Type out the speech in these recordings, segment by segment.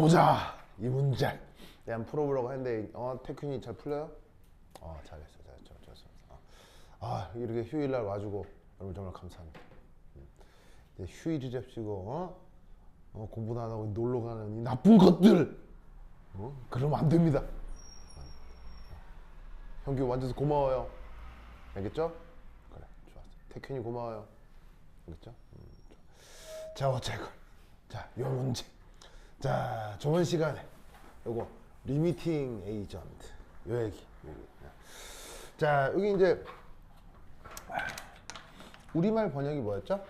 보자 이 문제 내가 한번 풀어보려고 했는데 어 태균이 잘 풀려요? 어 잘했어 잘했어 잘했어 어. 아 이렇게 휴일날 와주고 여러분 정말 감사합니다 음. 휴일이 잡시고 어? 어, 공부도 안 하고 놀러 가는 이 나쁜 것들 어? 그러면 안 됩니다 형규 완전 고마워요 알겠죠? 그래 좋았어 태균이 고마워요 알겠죠? 음. 자 어쨌건 자요 문제 자 저번 시간에 요거 리미팅 에이전트 요 얘기 요 얘기. 자 여기 이제 우리말 번역이 뭐였죠?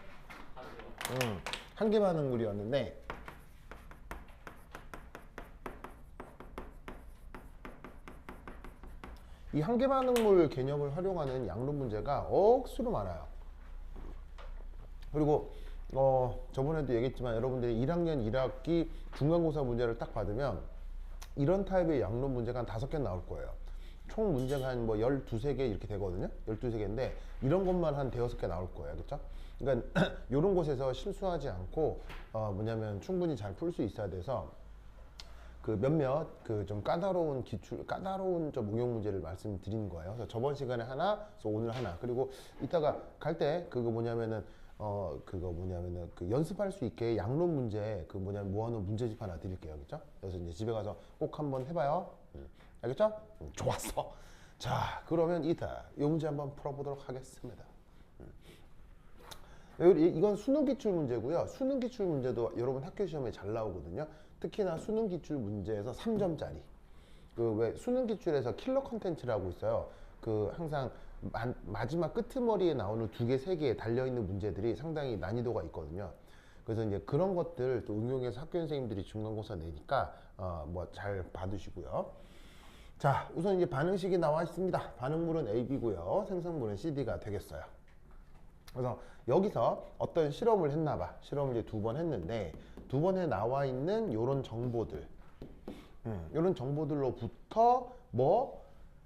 음, 한계 반응물이었는데 이 한계 반응물 개념을 활용하는 양론 문제가 억수로 많아요. 그리고 어 저번에도 얘기했지만 여러분들이 1학년 1학기 중간고사 문제를 딱 받으면 이런 타입의 양론 문제가 한 다섯 개 나올 거예요. 총 문제가 한뭐 12세 개 이렇게 되거든요. 12세 개인데 이런 것만 한 대여섯 개 나올 거예요. 그렇죠? 그러니까 이런 곳에서 실수하지 않고 어 뭐냐면 충분히 잘 풀 수 있어야 돼서 그 몇몇 그 좀 까다로운 기출 까다로운 좀 응용 문제를 말씀드리는 거예요. 그래서 저번 시간에 하나, 그래서 오늘 하나. 그리고 이따가 갈 때 그거 뭐냐면은 어 그거 뭐냐면은 그 연습할 수 있게 양론 문제 그 뭐냐면 모아놓은 문제집 하나 드릴게요. 그렇죠? 그래서 이제 집에 가서 꼭 한번 해봐요. 음, 알겠죠? 음, 좋았어. 자, 그러면 이따 이 문제 한번 풀어보도록 하겠습니다. 여기 이건 수능 기출 문제고요. 수능 기출 문제도 여러분 학교 시험에 잘 나오거든요. 특히나 수능 기출 문제에서 3점짜리. 그 왜 수능 기출에서 킬러 컨텐츠라고 있어요. 그 항상 마, 마지막 끄트머리에 나오는 두 개, 세개 달려 있는 문제들이 상당히 난이도가 있거든요. 그래서 이제 그런 것들 또 응용해서 학교 선생님들이 중간고사 내니까 어, 뭐 잘 받으시고요. 자, 우선 이제 반응식이 나와 있습니다. 반응물은 A, B고요. 생성물은 CD가 되겠어요. 그래서 여기서 어떤 실험을 했나 봐. 실험을 이제 두 번 했는데 두 번에 나와 있는 요런 정보들. 음, 요런 정보들로부터 뭐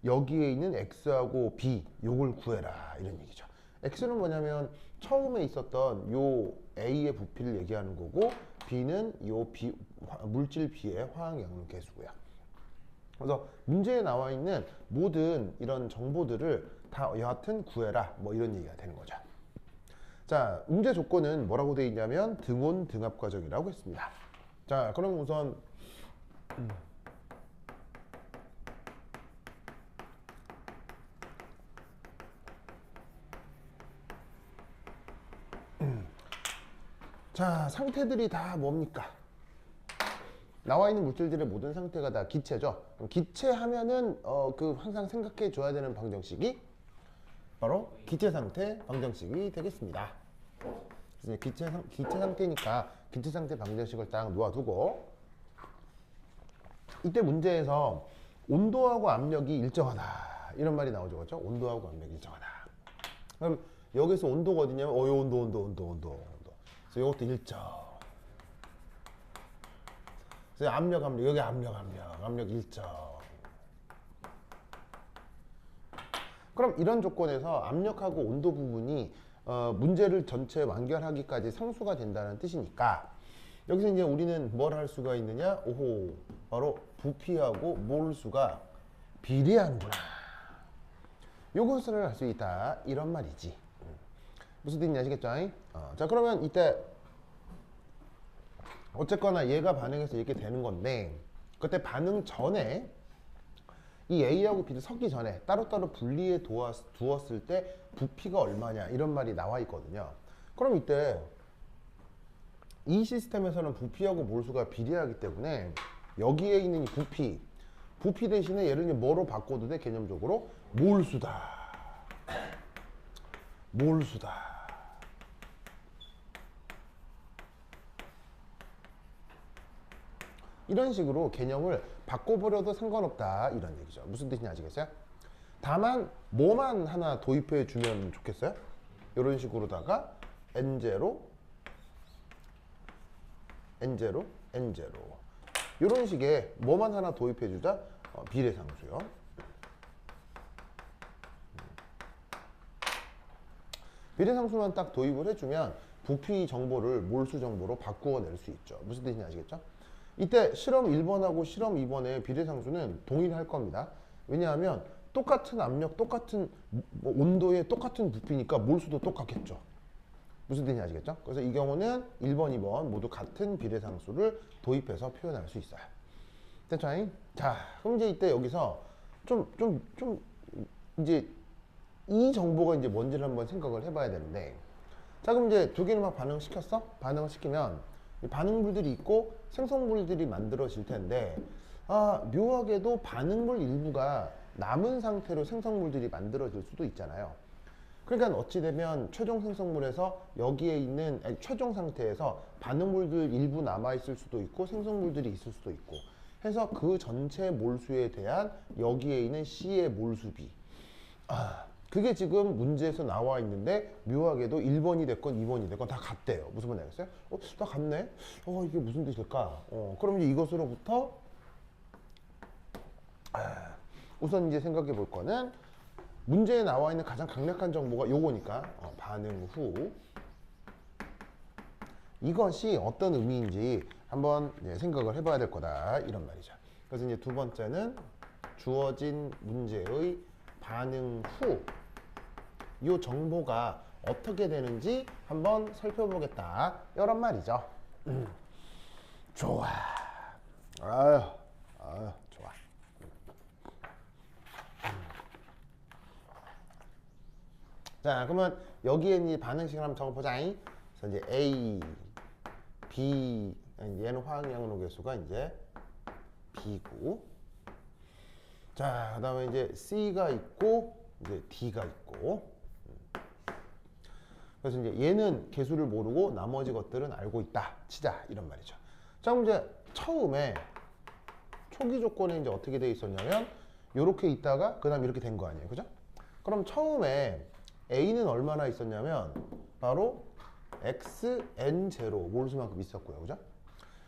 여기에 있는 X하고 B 요걸 구해라 이런 얘기죠. X는 뭐냐면 처음에 있었던 요 A의 부피를 얘기하는 거고 B는 요 B, 화- 물질 B의 화학 양분 개수고요. 그래서 문제에 나와 있는 모든 이런 정보들을 다 여하튼 구해라 뭐 이런 얘기가 되는 거죠. 자, 문제 조건은 뭐라고 되어 있냐면 등온 등합 과정이라고 했습니다. 자, 그럼 우선 음. 음. 자, 상태들이 다 뭡니까? 나와 있는 물질들의 모든 상태가 다 기체죠. 그럼 기체 하면은 어 그 항상 생각해 줘야 되는 방정식이 바로 기체 상태 방정식이 되겠습니다. 그래서 기체 상, 기체 상태니까 기체 상태 방정식을 딱 놓아두고 이때 문제에서 온도하고 압력이 일정하다 이런 말이 나오죠, 그렇죠? 온도하고 압력이 일정하다. 그럼 여기서 온도가 어디냐면 온도 온도 온도 온도 온도. 그래서 이것도 일정. 그래서 압력 압력 여기 압력 압력 압력 일정. 그럼 이런 조건에서 압력하고 온도 부분이 어, 문제를 전체 완결하기까지 상수가 된다는 뜻이니까 여기서 이제 우리는 뭘 할 수가 있느냐? 오호 바로 부피하고 몰수가 비례하는구나. 요것을 할 수 있다 이런 말이지. 음. 무슨 뜻인지 아시겠죠? 어, 자 그러면 이때 어쨌거나 얘가 반응해서 이렇게 되는 건데 그때 반응 전에 이 A하고 B를 섞기 전에 따로따로 분리해 두었, 두었을 때 부피가 얼마냐 이런 말이 나와 있거든요. 그럼 이때 이 시스템에서는 부피하고 몰수가 비례하기 때문에 여기에 있는 이 부피 부피 대신에 이제 뭐로 바꿔도 돼 개념적으로 몰수다 몰수다 이런 식으로 개념을 바꿔버려도 상관없다 이런 얘기죠. 무슨 뜻인지 아시겠어요? 다만 뭐만 하나 도입해 주면 좋겠어요? 이런 식으로다가 n0 n0 n0 이런 식의 뭐만 하나 도입해 주자 어, 비례상수요. 비례상수만 딱 도입을 해주면 부피 정보를 몰수 정보로 바꾸어 낼 수 있죠. 무슨 뜻인지 아시겠죠? 이때 실험 1번하고 실험 2번의 비례상수는 동일할 겁니다. 왜냐하면 똑같은 압력, 똑같은 뭐 온도에 똑같은 부피니까 몰수도 똑같겠죠. 무슨 뜻인지 아시겠죠? 그래서 이 경우는 1번, 2번 모두 같은 비례상수를 도입해서 표현할 수 있어요. 됐죠? 자, 그럼 이제 이때 여기서 좀, 좀, 좀, 이제 이 정보가 이제 뭔지를 한번 생각을 해봐야 되는데, 자, 그럼 이제 두 개를 막 반응시켰어? 반응을 시키면 이 반응물들이 있고 생성물들이 만들어질 텐데, 아, 묘하게도 반응물 일부가 남은 상태로 생성물들이 만들어질 수도 있잖아요. 그러니까 어찌 되면 최종 생성물에서 여기에 있는 아니, 최종 상태에서 반응물들 일부 남아 있을 수도 있고 생성물들이 있을 수도 있고 해서 그 전체 몰수에 대한 여기에 있는 C의 몰수비 아, 그게 지금 문제에서 나와 있는데 묘하게도 1번이 됐건 2번이 됐건 다 같대요. 무슨 말인지 알겠어요? 어, 다 같네? 어, 이게 무슨 뜻일까? 어, 그럼 이제 이것으로부터 아, 우선 이제 생각해 볼 거는 문제에 나와 있는 가장 강력한 정보가 요거니까 어, 반응 후 이것이 어떤 의미인지 한번 생각을 해봐야 될 거다 이런 말이죠. 그래서 이제 두 번째는 주어진 문제의 반응 후 이 정보가 어떻게 되는지 한번 살펴보겠다 이런 말이죠. 음. 좋아. 아유, 아유, 좋아. 자, 그러면 여기에 이 반응식을 한번 적어보자. 그래서 이제 A, B, 얘는 화학양로 개수가 이제 B고, 자, 그 다음에 이제 C가 있고, 이제 D가 있고. 그래서 이제 얘는 개수를 모르고 나머지 것들은 알고 있다. 치자 이런 말이죠. 자, 그럼 이제 처음에 초기 조건에 이제 어떻게 돼 있었냐면 이렇게 있다가 그 다음 이렇게 된 거 아니에요, 그죠? 그럼 처음에 A는 얼마나 있었냐면 바로 xn0 몰수만큼 있었고요, 그죠?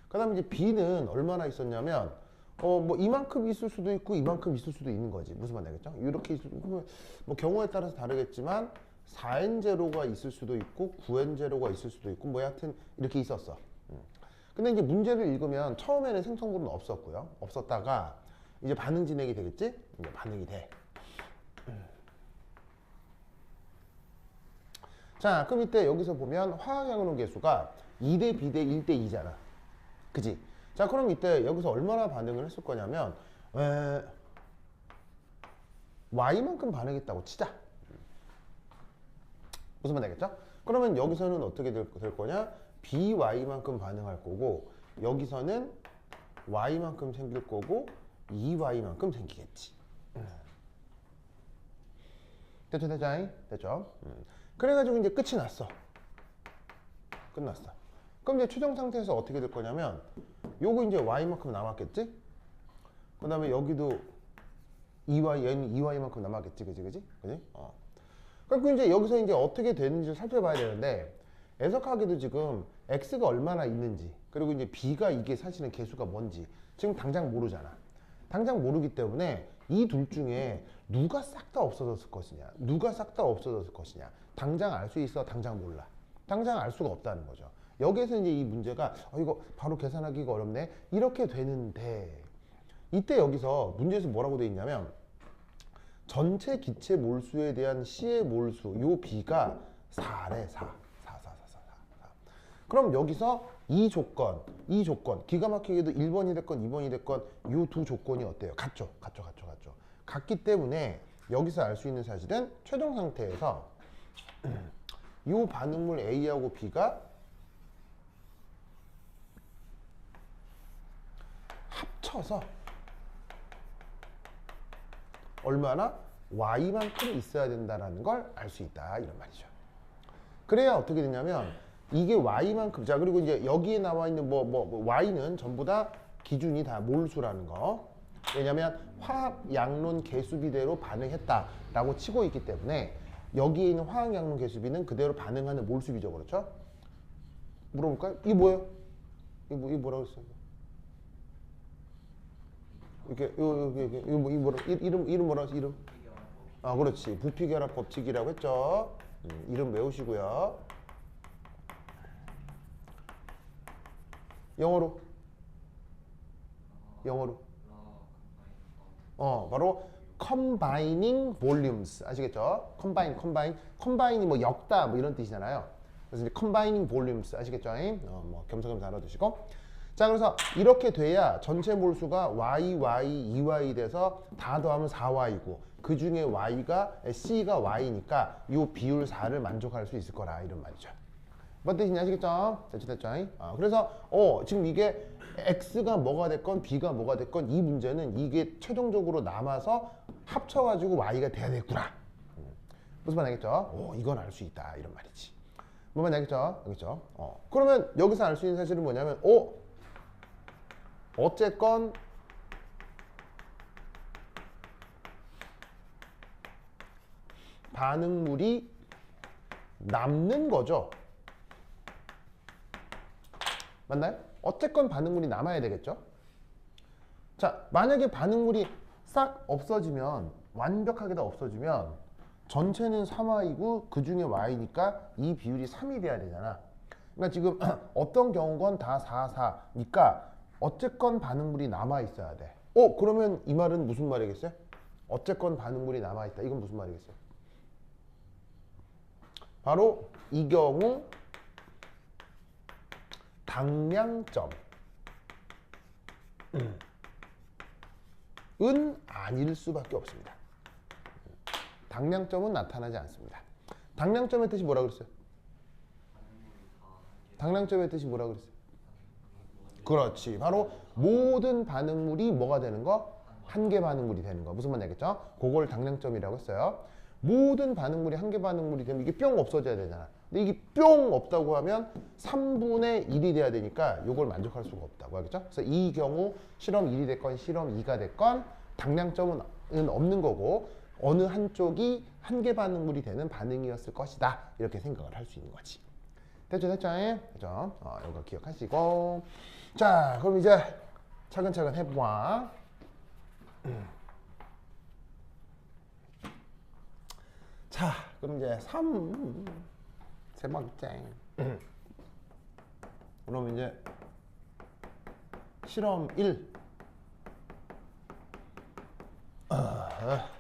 그 다음 이제 B는 얼마나 있었냐면 어 뭐 이만큼 있을 수도 있고 이만큼 있을 수도 있는 거지 무슨 말인지 알겠죠? 이렇게 있을 뭐, 뭐 경우에 따라서 다르겠지만 4n0가 있을 수도 있고 9n0가 있을 수도 있고 뭐 여하튼 이렇게 있었어. 음. 근데 이제 문제를 읽으면 처음에는 생성물은 없었고요. 없었다가 이제 반응 진행이 되겠지? 이제 반응이 돼. 자, 그럼 이때 여기서 보면 화학양론 개수가 2대 B대 1대 2잖아. 그지? 자, 그럼 이때 여기서 얼마나 반응을 했을 거냐면, 에, Y만큼 반응했다고 치자. 무슨 말 되겠죠? 그러면 여기서는 어떻게 될, 될 거냐? BY만큼 반응할 거고, 여기서는 Y만큼 생길 거고, 2Y만큼 생기겠지. 됐죠, 됐죠? 됐죠? 음. 그래가지고 이제 끝이 났어. 끝났어. 그럼 이제 최종 상태에서 어떻게 될 거냐면, 요거 이제 Y만큼 남았겠지? 그 다음에 여기도 2Y, 얘는 2Y만큼 남았겠지, 그지, 그지? 그지? 어. 그럼 이제 여기서 이제 어떻게 되는지를 살펴봐야 되는데, 애석하게도 지금 X가 얼마나 있는지, 그리고 이제 B가 이게 사실은 개수가 뭔지, 지금 당장 모르잖아. 당장 모르기 때문에 이 둘 중에 누가 싹 다 없어졌을 것이냐, 누가 싹 다 없어졌을 것이냐, 당장 알 수 있어, 당장 몰라. 당장 알 수가 없다는 거죠. 여기에서 이제 이 문제가 어, 이거 바로 계산하기가 어렵네. 이렇게 되는데 이때 여기서 문제에서 뭐라고 돼 있냐면 전체 기체 몰수에 대한 C의 몰수 요 B가 4래 4. 4, 4, 4, 4, 4, 4. 그럼 여기서 이 조건, 이 조건 기가 막히게도 1번이 됐건 2번이 됐건 요 두 조건이 어때요? 같죠? 같죠? 같죠? 같죠? 같기 때문에 여기서 알 수 있는 사실은 최종 상태에서 요 반응물 A하고 B가 합쳐서 얼마나 y만큼 있어야 된다는 걸 알 수 있다 이런 말이죠. 그래야 어떻게 되냐면 이게 y만큼 자 그리고 이제 여기에 나와 있는 뭐, 뭐, 뭐 y는 전부 다 기준이 다 몰수라는 거. 왜냐하면 화학 양론 개수비대로 반응했다라고 치고 있기 때문에 여기에 있는 화학 양론 개수비는 그대로 반응하는 몰수비죠, 그렇죠? 물어볼까요? 이게 뭐예요? 이게, 뭐, 이게 뭐라고 했어요? 이렇게 요, 요, 요, 뭐, 이 뭐라 이- 이름 이름 했어? 이름? 아, 그렇지. 부피 결합 법칙이라고 했죠. 음, 이름 외우시고요. 영어로 영어로? 어, 바로 combining volumes 아시겠죠? combine, combine, combine이 뭐 엮다 뭐 이런 뜻이잖아요. 그래서 이제 combining volumes 아시겠죠? 어, 뭐 겸사겸사 알아두시고. 자, 그래서 이렇게 돼야 전체 몰수가 y, y, 2y 돼서 다 더하면 4y고 그 중에 y가 c가 y니까 이 비율 4를 만족할 수 있을 거라 이런 말이죠. 뭔 뜻인지 아시겠죠? 됐죠? 어, 그래서 어 지금 이게 x가 뭐가 됐건 b가 뭐가 됐건 이 문제는 이게 최종적으로 남아서 합쳐가지고 y가 돼야 되겠구나. 음, 무슨 말 알겠죠? 오 이건 알 수 있다 이런 말이지. 뭔말 알겠죠? 알겠죠? 어 그러면 여기서 알 수 있는 사실은 뭐냐면 오 어쨌건 반응물이 남는 거죠. 맞나요? 어쨌건 반응물이 남아야 되겠죠? 자, 만약에 반응물이 싹 없어지면, 완벽하게 다 없어지면, 전체는 3y이고, 그 중에 y니까 이 비율이 3이 돼야 되잖아. 그러니까 지금 어떤 경우건 다 4, 4니까, 어쨌건 반응물이 남아 있어야 돼. 어, 그러면 이 말은 무슨 말이겠어요? 어쨌건 반응물이 남아 있다. 이건 무슨 말이겠어요? 바로 이 경우 당량점 은 아닐 수밖에 없습니다. 당량점은 나타나지 않습니다. 당량점의 뜻이 뭐라 그랬어요? 당량점의 뜻이 뭐라 그랬어요? 그렇지. 바로 모든 반응물이 뭐가 되는 거? 한계 반응물이 되는 거. 무슨 말인지 알겠죠? 그걸 당량점이라고 했어요. 모든 반응물이 한계 반응물이 되면 이게 뿅 없어져야 되잖아. 근데 이게 뿅 없다고 하면 3분의 1이 돼야 되니까 이걸 만족할 수가 없다고 하겠죠? 그래서 이 경우 실험 1이 됐건 실험 2가 됐건 당량점은 없는 거고 어느 한쪽이 한계 반응물이 되는 반응이었을 것이다. 이렇게 생각을 할 수 있는 거지. 됐죠, 됐죠? 됐죠? 어, 이거 기억하시고. 자, 그럼 이제 차근차근 해봐. 자, 그럼 이제 3. 세 번째. 그럼 이제 실험 1. 아,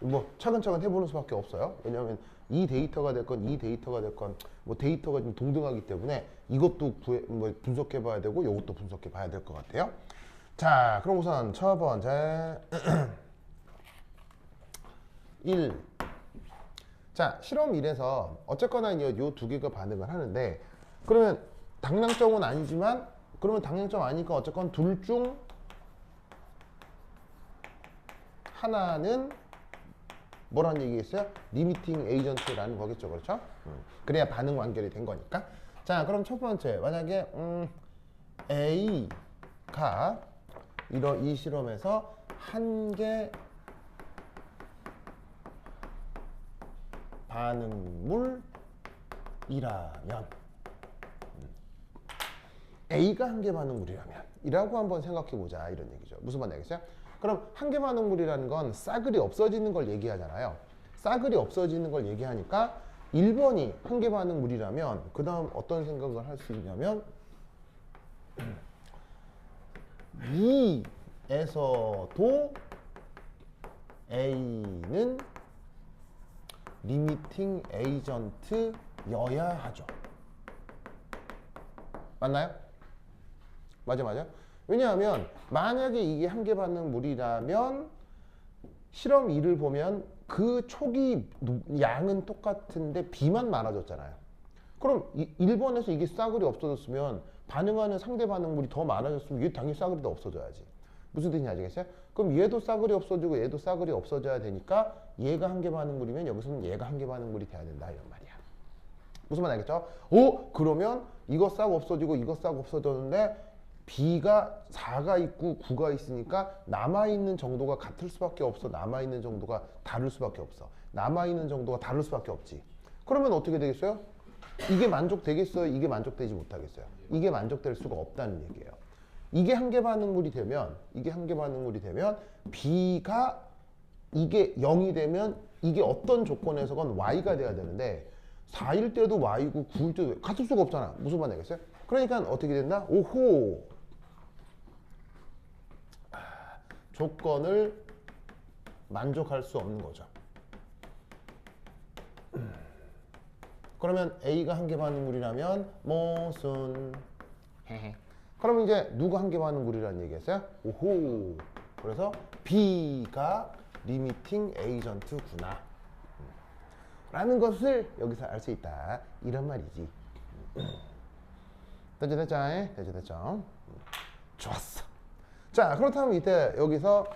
뭐 차근차근 해보는 수밖에 없어요. 왜냐하면 이 데이터가 됐건 이 데이터가 됐건 뭐 데이터가 좀 동등하기 때문에 이것도 구해, 뭐 분석해 봐야 되고 이것도 분석해 봐야 될 것 같아요. 자, 그럼 우선 첫 번째 1. 자, 실험 1에서 어쨌거나 이두 개가 반응을 하는데 그러면 당량점은 아니지만 그러면 당량점 아니니까 어쨌건 둘 중 하나는 뭐라는 얘기겠어요? 리미팅 에이전트라는 거겠죠, 그렇죠? 음, 그래야 반응 완결이 된 거니까. 자, 그럼 첫 번째 만약에 음, A가 이런 이 실험에서 한 개 반응물이라면 음, A가 한계 반응물이라면 이라고 한번 생각해 보자 이런 얘기죠. 무슨 말 알겠어요? 그럼 한계 반응물이라는 건 싸그리 없어지는 걸 얘기하잖아요. 싸그리 없어지는 걸 얘기하니까 1번이 한계 반응물이라면 그 다음 어떤 생각을 할 수 있냐면 2에서도 A는 리미팅 에이전트여야 하죠. 맞나요? 맞아 맞아. 왜냐하면 만약에 이게 한계 받는 물이라면 실험 2를 보면 그 초기 양은 똑같은데 B만 많아졌잖아요. 그럼 1번에서 이게 싸그리 없어졌으면 반응하는 상대 반응물이 더 많아졌으면 얘 당연히 싸그리도 없어져야지. 무슨 뜻인지 아시겠어요? 그럼 얘도 싸그리 없어지고 얘도 싸그리 없어져야 되니까 얘가 한계 반응물이면 여기서는 얘가 한계 반응물이 돼야 된다 이런 말이야. 무슨 말 알겠죠? 오 그러면 이거 싹 없어지고 이거 싹 없어졌는데 B가 4가 있고 9가 있으니까 남아있는 정도가 같을 수밖에 없어. 남아있는 정도가 다를 수밖에 없어. 남아있는 정도가 다를 수밖에 없지. 그러면 어떻게 되겠어요? 이게 만족되겠어요? 이게 만족되지 못하겠어요? 이게 만족될 수가 없다는 얘기예요. 이게 한계 반응물이 되면 이게 한계 반응물이 되면 B가 이게 0이 되면 이게 어떤 조건에서건 Y가 돼야 되는데 4일 때도 Y고 9일 때도 같을 수가 없잖아. 무슨 말 되겠어요? 그러니까 어떻게 된다? 오호 조건을 만족할 수 없는 거죠. 그러면 A가 한 개 반응물이라면 무슨 그럼 이제 누가 한 개 반응물이라는 얘기했어요? 오호. 그래서 B가 리미팅 에이전트구나. 라는 것을 여기서 알 수 있다. 이런 말이지. 됐죠, 됐죠? 됐죠, 됐죠? 좋았어. 자, 그렇다면 이때 여기서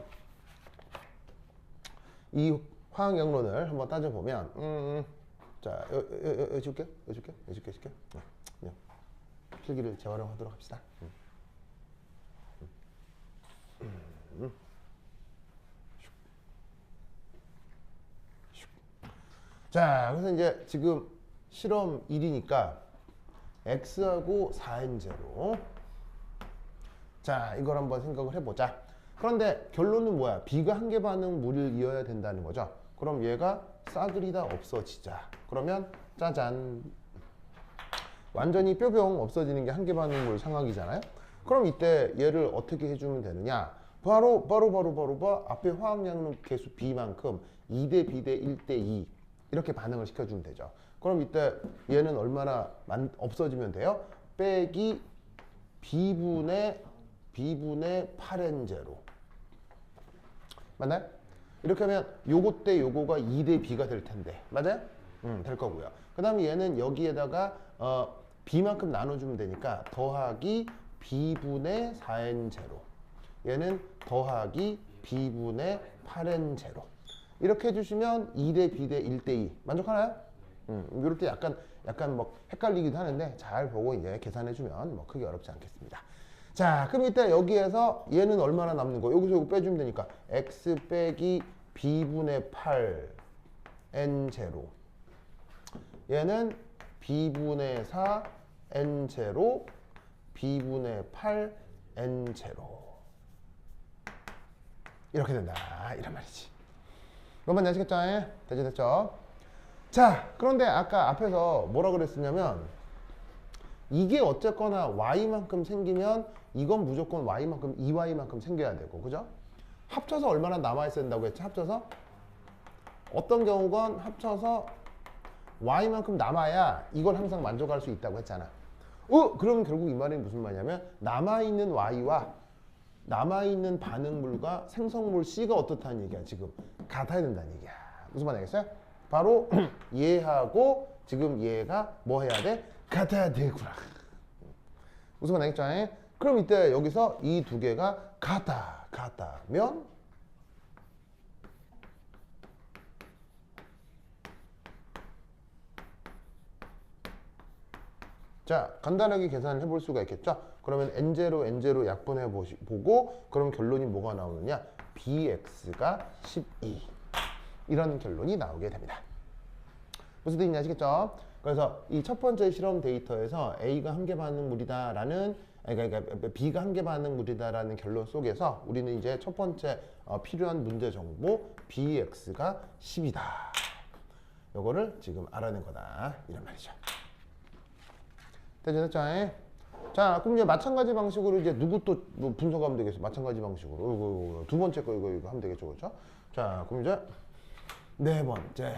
이 화학 영론을 한번 따져보면, 음, 자, 여, 여, 여, 여 줄게요? 여 줄게요? 여 줄게요? 줄게요? 네, 네. 필기를 재활용하도록 합시다. 음. 자, 그래서 이제 지금 실험 1이니까 x하고 4n제로 자, 이걸 한번 생각을 해보자. 그런데 결론은 뭐야? b가 한 개 반응 물을 이어야 된다는 거죠. 그럼 얘가 싸그리다 없어지자. 그러면 짜잔. 완전히 뾰병 없어지는 게 한 개 반응 물 상황이잖아요. 그럼 이때 얘를 어떻게 해주면 되느냐? 바로 바로 바로 바로 바 앞에 화학양론 개수 b만큼 2대 b 대 1 대 2 이렇게 반응을 시켜주면 되죠. 그럼 이때 얘는 얼마나 만, 없어지면 돼요? 빼기 b분의 b분의 8n 제로 맞나요? 이렇게 하면 요거 때 요거가 2대 b가 될 텐데 맞아요? 음, 될 거고요. 그 다음에 얘는 여기에다가 어, b만큼 나눠주면 되니까 더하기 b분의 4n 제로 얘는 더하기 b분의 8n 제로 이렇게 해주시면 2대 b 대 1대 2 만족하나요? 음, 이럴 때 약간 약간 뭐 헷갈리기도 하는데 잘 보고 이제 계산해주면 뭐 크게 어렵지 않겠습니다. 자, 그럼 이때 여기에서 얘는 얼마나 남는 거? 여기서 이거 빼주면 되니까 x 빼기 b분의 8 n 제로 얘는 b분의 4 n 제로 b분의 8 n 제로 이렇게 된다 이런 말이지. 몇번 아시겠죠? 예? 됐죠 됐죠? 자 그런데 아까 앞에서 뭐라 그랬었냐면 이게 어쨌거나 y만큼 생기면 이건 무조건 y만큼 2y만큼 생겨야 되고 그죠? 합쳐서 얼마나 남아있어야 된다고 했죠? 합쳐서 어떤 경우건 합쳐서 y만큼 남아야 이걸 항상 만족할 수 있다고 했잖아. 어? 그럼 결국 이 말이 무슨 말이냐면 남아있는 y와 남아있는 반응물과 생성물 C가 어떻다는 얘기야 지금 같아야 된다는 얘기야 무슨 말 알겠어요? 바로 얘하고 지금 얘가 뭐 해야 돼? 같아야 무슨 말 알겠죠? 예? 그럼 이때 여기서 이 두 개가 같다 같다면 자, 간단하게 계산을 해볼 수가 있겠죠? 그러면 N0, N0 약분해 보고 그럼 결론이 뭐가 나오느냐? BX가 12 이런 결론이 나오게 됩니다. 무슨 뜻인지 아시겠죠? 그래서 이 첫 번째 실험 데이터에서 A가 한 개 반응 물이다라는 아니, 그러니까 B가 한 개 반응 물이다라는 결론 속에서 우리는 이제 첫 번째 어, 필요한 문제 정보 BX가 10이다. 요거를 지금 알아낸 거다. 이런 말이죠. 됐죠? 예? 자, 그럼 이제 마찬가지 방식으로 이제 누구 또 뭐 분석하면 되겠어? 마찬가지 방식으로. 이거, 이거, 이거, 두 번째 거 이거, 이거 하면 되겠죠, 그렇죠? 자, 그럼 이제 네 번째.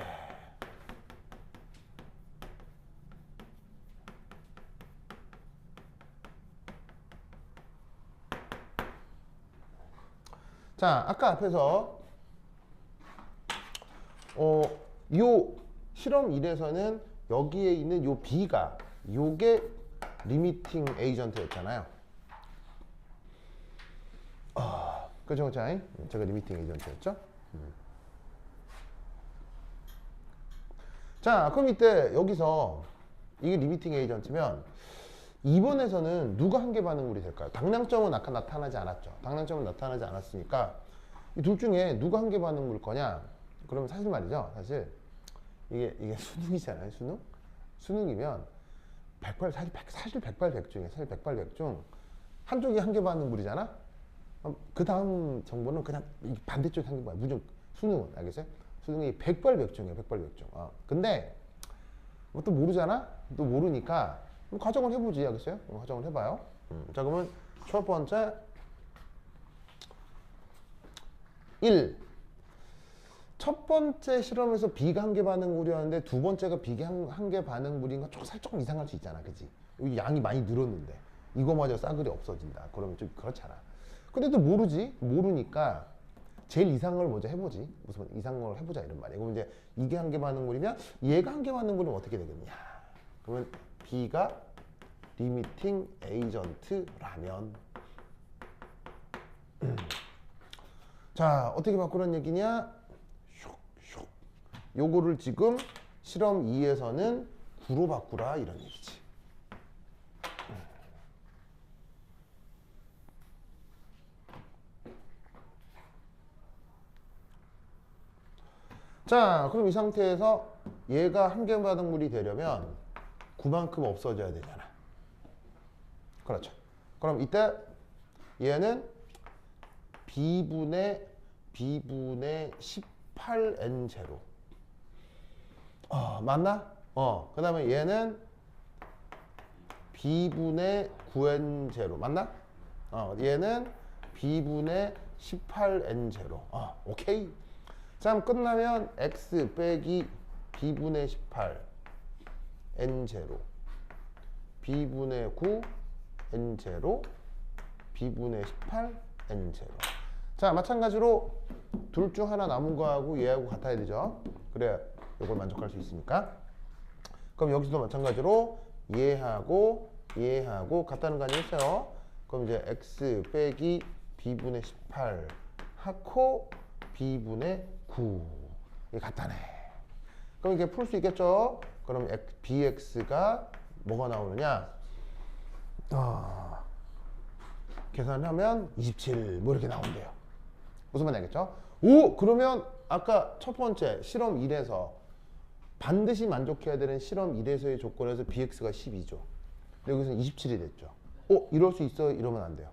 자, 아까 앞에서 어, 요 실험 1에서는 여기에 있는 요 B가 요게 리미팅 에이전트였잖아요. 아, 그죠, 그죠? 제가 리미팅 에이전트였죠? 음. 자, 그럼 이때 여기서 이게 리미팅 에이전트면 2번에서는 누가 한개 반응물이 될까요? 당량점은 아까 나타나지 않았죠. 당량점은 나타나지 않았으니까 이 둘 중에 누가 한개 반응물 거냐? 그러면 사실 말이죠. 사실 이게 이게 수능이잖아요. 수능? 수능이면 백발 사실 백, 사실 백발백중이에요. 사실 백발백중 한쪽이 한개 반응물이잖아. 그 다음 정보는 그냥 반대쪽에 한개 반응 무조건 수능은 알겠어요? 수능이 백발백중이에요. 백발백중. 어. 근데 뭐 또 모르잖아. 또 모르니까 뭐 가정을 해보지 알겠어요? 어, 가정을 해봐요. 음. 자 그러면 첫 번째 1. 첫 번째 실험에서 비가 한 개 반응물이었는데 두 번째가 비가 한개 반응물인 건 살짝 이상할 수 있잖아, 그지? 양이 많이 늘었는데 이거마저 싸그리 없어진다. 그러면 좀 그렇잖아. 근데 또 모르지, 모르니까 제일 이상을 먼저 해보지. 무슨 이상을 해보자 이런 말이야. 그럼 이제 이게 한 개 반응물이면 얘가 한 개 반응물이면 어떻게 되겠냐? 그러면 B가 리미팅 에이전트라면 자 어떻게 바꾸는 얘기냐? 슉슉. 요거를 지금 실험 2에서는 9로 바꾸라 이런 얘기지. 자, 그럼 이 상태에서 얘가 한개 바닥물이 되려면 9만큼 없어져야 되잖아. 그렇죠. 그럼 이때 얘는 b분의 b분의 18n 제로. 어, 맞나? 어. 그 다음에 얘는 b분의 9n 제로. 맞나? 어, 얘는 b분의 18n 제로. 어, 오케이. 자, 그럼 끝나면 x 빼기 b분의 18 n 제로. B분의 9 n 제로. B분의 18 n 제로. 자 마찬가지로 둘 중 하나 남은 거하고 얘하고 같아야 되죠? 그래야 이걸 만족할 수 있으니까. 그럼 여기서도 마찬가지로 얘하고 얘하고 같다는 거 아니겠어요? 그럼 이제 x 빼기 b분의 18 하고 b분의 9 이게 같다네. 그럼 이게 풀 수 있겠죠? 그럼 bx가 뭐가 나오느냐? 아, 계산하면 27 뭐 이렇게 나온대요. 무슨 말인지 알겠죠? 오 그러면 아까 첫 번째 실험 1에서 반드시 만족해야 되는 실험 1에서의 조건에서 bx가 12죠. 근데 여기서는 27이 됐죠. 어 이럴 수 있어요? 이러면 안 돼요.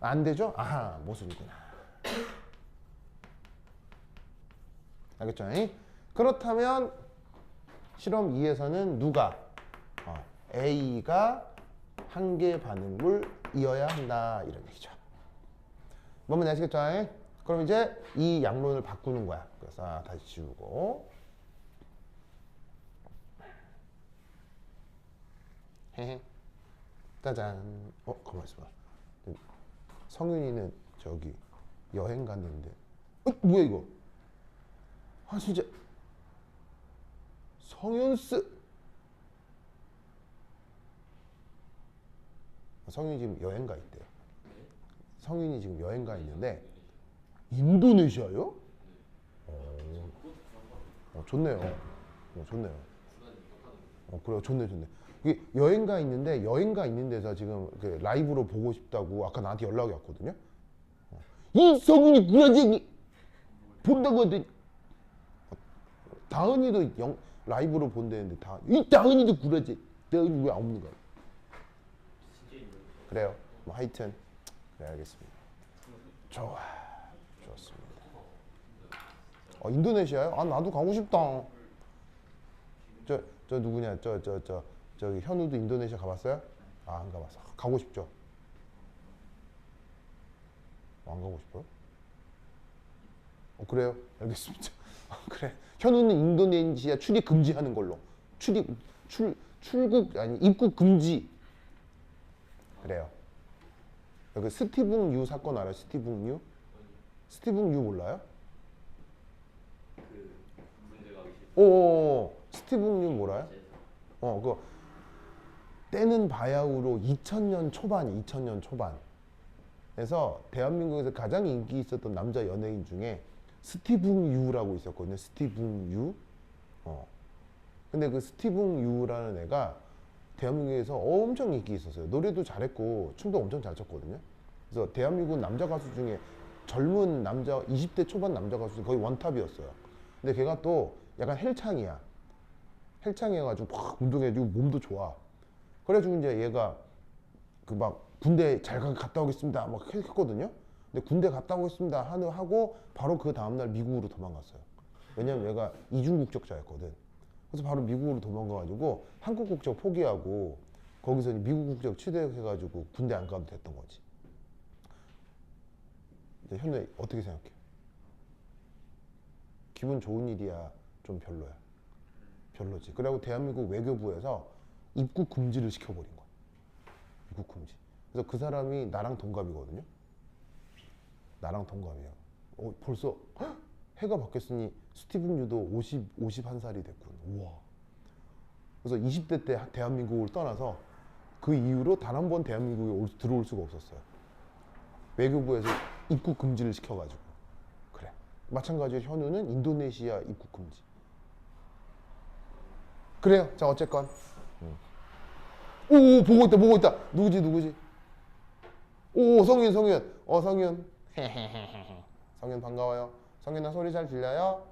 안 되죠? 아하 모순이구나. 알겠죠? 그렇다면 실험 2에서는 누가 어, A가 한 개 반응물이어야 한다 이런 얘기죠. 뭔지 아시겠죠? 그럼 이제 이 양론을 바꾸는 거야. 그래서 아, 다시 지우고 헤헤 짜잔. 어 가만 있어봐. 성윤이는 저기 여행 갔는데 어 뭐야 이거? 아 진짜 성윤스 성윤이 지금 여행 가 있대요. 성윤이 지금 여행 가 있는데 인도네시아요? 어, 어 좋네요. 어, 좋네요. 어 그래요, 좋네, 좋네. 이게 여행 가 있는데 여행 가 있는 데서 지금 그 라이브로 보고 싶다고 아까 나한테 연락이 왔거든요. 어. 이 성윤이 구라쟁이 본다고 하더니 다은이도 영, 라이브로 본다는데 다, 이 다은이도 구라지. 다은이 왜안 오는 거야? 그래요. 뭐 하여튼 그래 알겠습니다. 좋아, 좋습니다. 어 인도네시아요? 아 나도 가고 싶다. 저 저 누구냐? 저 저 저 저 기 현우도 인도네시아 가봤어요? 아 안 가봤어. 가고 싶죠. 어, 안 가고 싶어요? 어 그래요? 알겠습니다. 어, 그래. 현우는 인도네시아 출입 금지하는 걸로. 출입 출 출국 아니 입국 금지. 그래요. 그 스티븐 유 사건 알아요? 스티븐 유? 스티븐 유 몰라요? 오, 스티븐 유 몰라요? 어, 그 때는 바야흐로 2000년 초반, 2000년 초반. 그래서 대한민국에서 가장 인기 있었던 남자 연예인 중에 스티븐 유라고 있었거든요. 스티븐 유. 어. 근데 그 스티븐 유라는 애가 대한민국에서 엄청 인기 있었어요. 노래도 잘했고 춤도 엄청 잘 췄거든요. 그래서 대한민국 남자 가수 중에 젊은 남자 20대 초반 남자 가수 거의 원탑이었어요. 근데 걔가 또 약간 헬창이야. 헬창이어가지고 막 운동해가지고 몸도 좋아. 그래가지고 이제 얘가 그 막 군대 잘 가- 갔다 오겠습니다. 막 했거든요. 근데 군대 갔다 오겠습니다 하는 하고 바로 그 다음날 미국으로 도망갔어요. 왜냐면 얘가 이중 국적자였거든. 그래서 바로 미국으로 도망가가지고 한국 국적 포기하고 거기서 미국 국적 취득해가지고 군대 안 가도 됐던 거지. 현우 어떻게 생각해? 기분 좋은 일이야 좀 별로야. 별로지. 그리고 대한민국 외교부에서 입국 금지를 시켜버린 거야. 입국 금지. 그래서 그 사람이 나랑 동갑이거든요. 나랑 동갑이야. 어, 벌써 헉! 해가 바뀌었으니 스티븐 유도 50, 51살이 됐군. 우와. 그래서 20대 때 대한민국을 떠나서 그 이후로 단 한 번 대한민국에 올- 들어올 수가 없었어요. 외교부에서 입국 금지를 시켜가지고. 그래. 마찬가지로 현우는 인도네시아 입국 금지. 그래요. 자 어쨌건. 음. 오, 오 보고 있다 보고 있다. 누구지 누구지? 오 성윤 성윤. 어 성윤. 성윤 반가워요. 성윤아 소리 잘 들려요?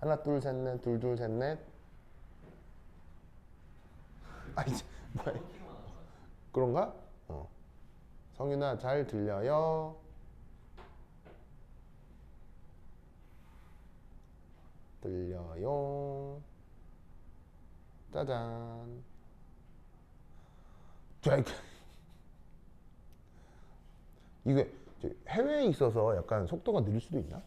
하나 둘 셋 넷 둘 둘 셋 넷. 아 이제 뭐야? 그런가? 어. 성윤아 잘 들려요? 들려요. 짜잔. 자, 이게 해외에 있어서 약간 속도가 느릴 수도 있나?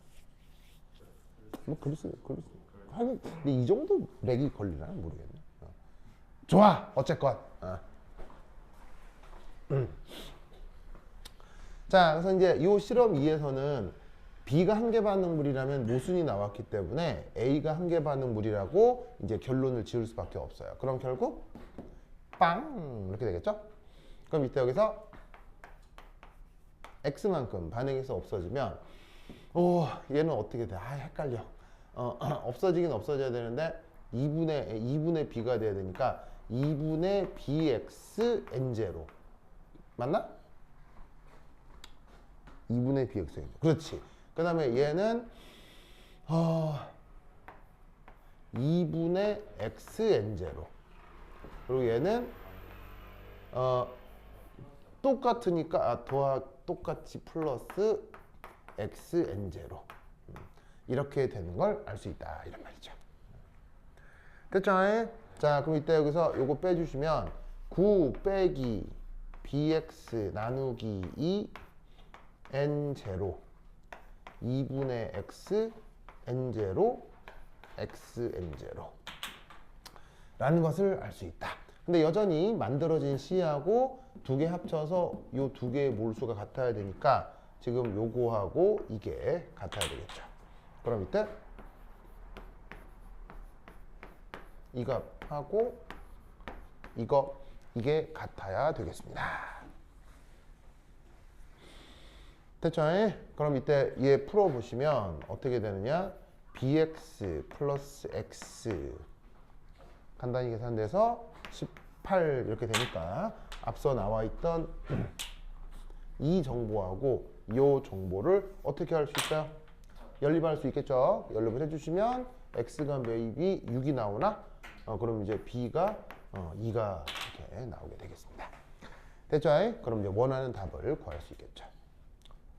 뭐 그럴 수, 그럴 수. 하긴 근데 이 정도 렉이 걸리나 모르겠네. 어. 좋아, 어쨌건. 어. 음. 자, 그래서 이제 이 실험 2에서는 B가 한계 반응물이라면 모순이 나왔기 때문에 A가 한계 반응물이라고 이제 결론을 지을 수밖에 없어요. 그럼 결국 빵 이렇게 되겠죠? 그럼 이때 여기서 X만큼 반응에서 없어지면 오 얘는 어떻게 돼? 아 헷갈려. 어, 없어지긴 없어져야 되는데 2분의 2분의 B가 돼야 되니까 2분의 BX N0 맞나? 2분의 BX N0 그렇지. 그 다음에 얘는 어, 2분의 X N0 그리고 얘는 어, 똑같으니까 아, 더하 똑같이 플러스 x n 제로 음, 이렇게 되는 걸 알 수 있다 이런 말이죠. 됐죠? 자 그럼 이때 여기서 요거 빼주시면 9 빼기 bx 나누기 2 n 제로 2분의 x n 제로 x n 제로 라는 것을 알 수 있다. 근데 여전히 만들어진 C하고 두 개 합쳐서 요두 개의 몰수가 같아야 되니까 지금 요거하고 이게 같아야 되겠죠. 그럼 이때 이거 하고 이거 이게 같아야 되겠습니다. 됐죠? 그럼 이때 얘 풀어보시면 어떻게 되느냐? bx 플러스 x 간단히 계산돼서 18 이렇게 되니까 앞서 나와 있던 이 정보하고 이 정보를 어떻게 할 수 있어요? 연립할 수 있겠죠? 연립을 해주시면 x가 매입이 6이 나오나? 어, 그럼 이제 b가 어, 2가 이렇게 나오게 되겠습니다. 됐죠? 그럼 이제 원하는 답을 구할 수 있겠죠.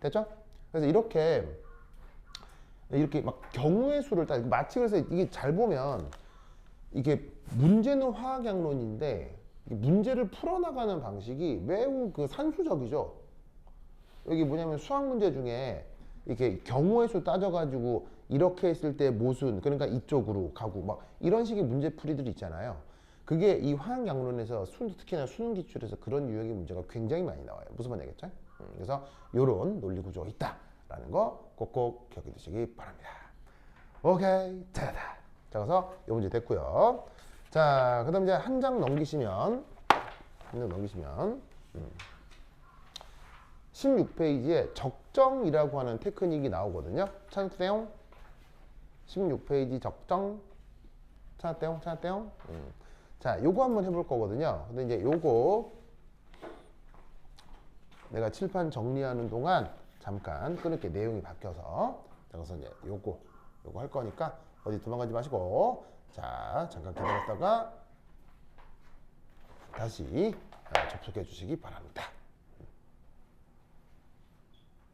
됐죠? 그래서 이렇게 이렇게 막 경우의 수를 따 마치 그래서 이게 잘 보면 이게 문제는 화학 양론인데 이 문제를 풀어나가는 방식이 매우 그 산수적이죠. 여기 뭐냐면 수학 문제 중에 이렇게 경우의 수 따져가지고 이렇게 했을 때 모순 그러니까 이쪽으로 가고 막 이런 식의 문제풀이들이 있잖아요. 그게 이 화학 양론에서 수, 특히나 수능 기출에서 그런 유형의 문제가 굉장히 많이 나와요. 무슨 말이겠죠? 음, 그래서 이런 논리 구조가 있다라는 거 꼭꼭 기억해 두시기 바랍니다. 오케이, 자다. 자, 그래서 이 문제 됐고요. 자, 그 다음 이제 한 장 넘기시면 한 장 넘기시면 음. 16페이지에 적정이라고 하는 테크닉이 나오거든요. 찾았대요? 16페이지 적정 찾았대요? 찾았대요? 음. 자, 요거 한번 해볼 거거든요. 근데 이제 요거 내가 칠판 정리하는 동안 잠깐 끊을게 내용이 바뀌어서 자, 그래서 이제 요거 요거 할 거니까 어디 도망가지 마시고 자 잠깐 기다렸다가 다시 아, 접속해 주시기 바랍니다.